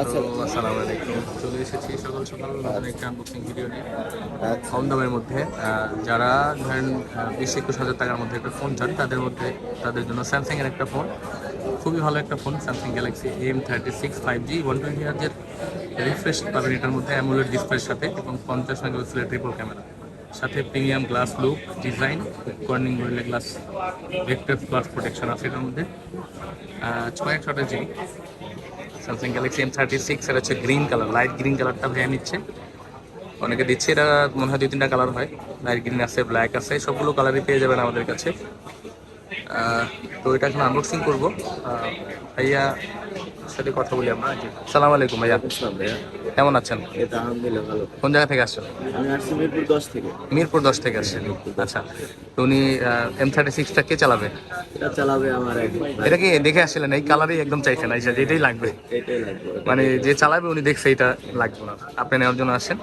আচ্ছা। আসসালামু আলাইকুম। চলে এসেছি সকাল সকাল নতুন একটা আনবক্সিং ভিডিও নিয়ে। আচ্ছা। কম দামের মধ্যে যারা ধরেন বিশ একুশ হাজার টাকার মধ্যে একটা ফোন চান তাদের মধ্যে তাদের জন্য স্যামসাং এর একটা ফোন খুবই ভালো একটা phone Samsung Galaxy M thirty six five G one twenty হাজার রিফ্রেশ পাবেন এটার মধ্যে অ্যামুলেট ডিসপ্লের সাথে এবং পঞ্চাশ মেগাপিক্সেলের ট্রিপল ক্যামেরা সাথে premium glass look design Corning Gorilla Glass Victus plus protection আছে এটার মধ্যে। ছয় একশো GB Samsung Galaxy M thirty six এটা হচ্ছে গ্রিন কালার লাইট গ্রিন কালারটা ভাইয়া নিচ্ছে। অনেকে দিচ্ছে এটা মনে হয় দুই, তিনটা কালার হয়। লাইট গ্রিন আছে ব্ল্যাক আছে, সবগুলো কালারই পেয়ে যাবেন আমাদের কাছে। তো এটা এখন আনবক্সিং করব। ভাইয়া সাথে কথা বলি আমরা? সালাম আলাইকুম ভাইয়া। ভাইয়া। কেমন আছেন? কোন জায়গা থেকে আসছেন? আমি আসছি মিরপুর দশ থেকে। মিরপুর দশ থেকে আসছেন। আচ্ছা তো উনি এম থার্টি সিক্সটা কে চালাবে? এটা চালাবে আমার এটা কি দেখে আসছিলেন? এই কালারই একদম চাইছেন আইসা যেটাই লাগবে। এটাই লাগবে। মানে যে চালাবে উনি দেখছে এটা লাগবে না। আপনি নেওয়ার জন্য আসেন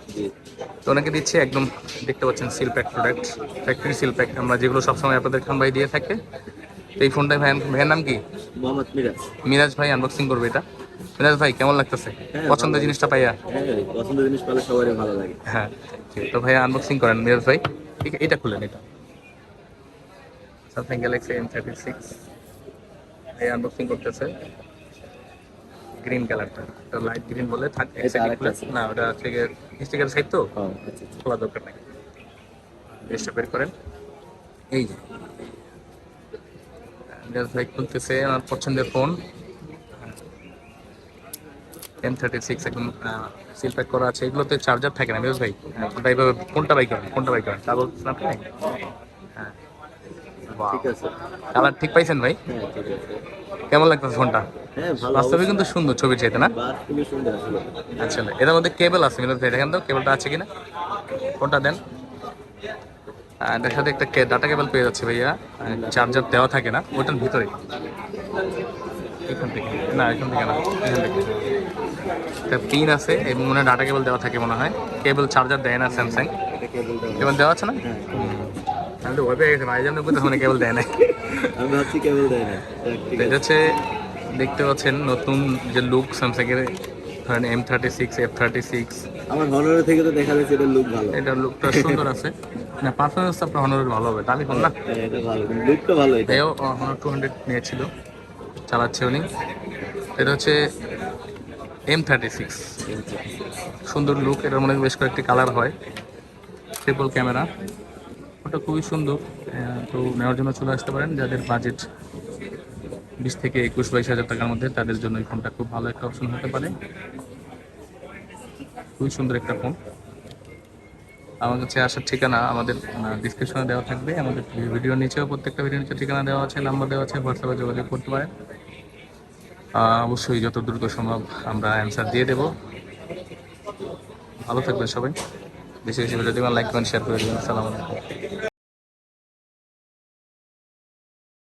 তো ওনাকে দিচ্ছি একদম দেখতে পাচ্ছেন seal pack product factory seal pack আমরা যেগুলো সবসময় আপনাদের খান ভাই দিয়ে থাকে তো এই ফোনটা ভ্যান ভ্যান নাম কি? মোহাম্মদ মিরাজ। মিরাজ ভাই আনবক্সিং করবে এটা। মিরাজ ভাই কেমন লাগতেছে? হ্যাঁ, পছন্দের জিনিসটা পাইয়া? হ্যাঁ পছন্দের জিনিস পেলে সবারই ভালো লাগে। হ্যাঁ তো ভাইয়া আনবক্সিং করেন মিরাজ ভাই। ঠিক এটা খুলেন এটা। Samsung Galaxy M thirty six এই আনবক্সিং করতেছে গ্রিন কালারটা তো লাইট গ্রিন বলে থাক। না ওটা থেকে স্টিকার সাইড তো? ও, আচ্ছা আচ্ছা। খোলা দরকার নেই। জিনিসটা বের করেন। এই যে। মিরাজ ভাই খুলতেছে আমার পছন্দের ফোন এম থার্টি সিক্স এখন সিল প্যাক করা আছে। এগুলোতে চার্জার থাকে না মিরাজ ভাই? কোনটা এইভাবে কোনটা বাই করেন কোনটা বাই করেন। কাগজ না আপনি হ্যাঁ। ঠিক আছে। কালার ঠিক পাইছেন ভাই? হ্যাঁ কেমন লাগতেছে ফোনটা হ্যাঁ বাস্তবে কিন্তু সুন্দর ছবি চাইতে না? আচ্ছা এটার মধ্যে কেবল আছে মিরাজ ভাই দেখেন তো কেবলটা আছে কিনা? কোনটা দেন। এটার সাথে একটা ডাটা কেবল পেয়ে যাচ্ছে ভাইয়া। চার্জার দেওয়া থাকে না ওটার ভিতরে। এখান থেকে। না এখান থেকে না এখান থেকে। একটা পিন আছে এবং মনে হয় ডাটা কেবল দেওয়া থাকে মনে হয়। কেবল চার্জার দেয় না স্যামসাং কেবল দেওয়া আছে না? হ্যাঁ। আমি তো ভয় পেয়ে গেছি ভাই জন্য কোথাও কেবল দেয় না। আমি ভাবছি কেবল দেয় না। যাক, ঠিক তো এটা হচ্ছে দেখতে পাচ্ছেন নতুন যে লুক স্যামসাং এর ধরেন M thirty six F thirty six আমার হনরের থেকে তো দেখা যাচ্ছে এটা লুক ভালো। এটার লুকটা সুন্দর আছে। না পারফরমেন্স আপনার হনারের ভালো হবে দামি ফোন না? হ্যাঁ এটা ভালো। লুকটা ভালো এটা। এও হনার টু হান্ড্রেড নিয়েছিল চালাচ্ছে উনি। এটা হচ্ছে এম থার্টি সিক্স সুন্দর লুক এটার মধ্যে বেশ কয়েকটি কালার হয়। ট্রিপল ক্যামেরা ওটা খুবই সুন্দর। তো নেওয়ার জন্য চলে আসতে পারেন। যাদের বাজেট বিশ থেকে একুশ বাইশ হাজার টাকার মধ্যে তাদের জন্য এই ফোনটা খুব ভালো একটা অপশন হতে পারে। খুবই সুন্দর একটা ফোন আমার কাছে আসার ঠিকানা আমাদের ডিসক্রিপশনে দেওয়া থাকবে। আমাদের ভিডিও নিচেও প্রত্যেকটা ভিডিও নিচে ঠিকানা দেওয়া আছে নাম্বার দেওয়া আছে হোয়াটসঅ্যাপে যোগাযোগ করতে পারেন। অবশ্যই যত দ্রুত সম্ভব আমরা অ্যান্সার দিয়ে দেব। ভালো থাকবেন সবাই। বেশি বেশি ভিডিও দেবেন লাইক করেন শেয়ার করে দেবেন আলাইকুম।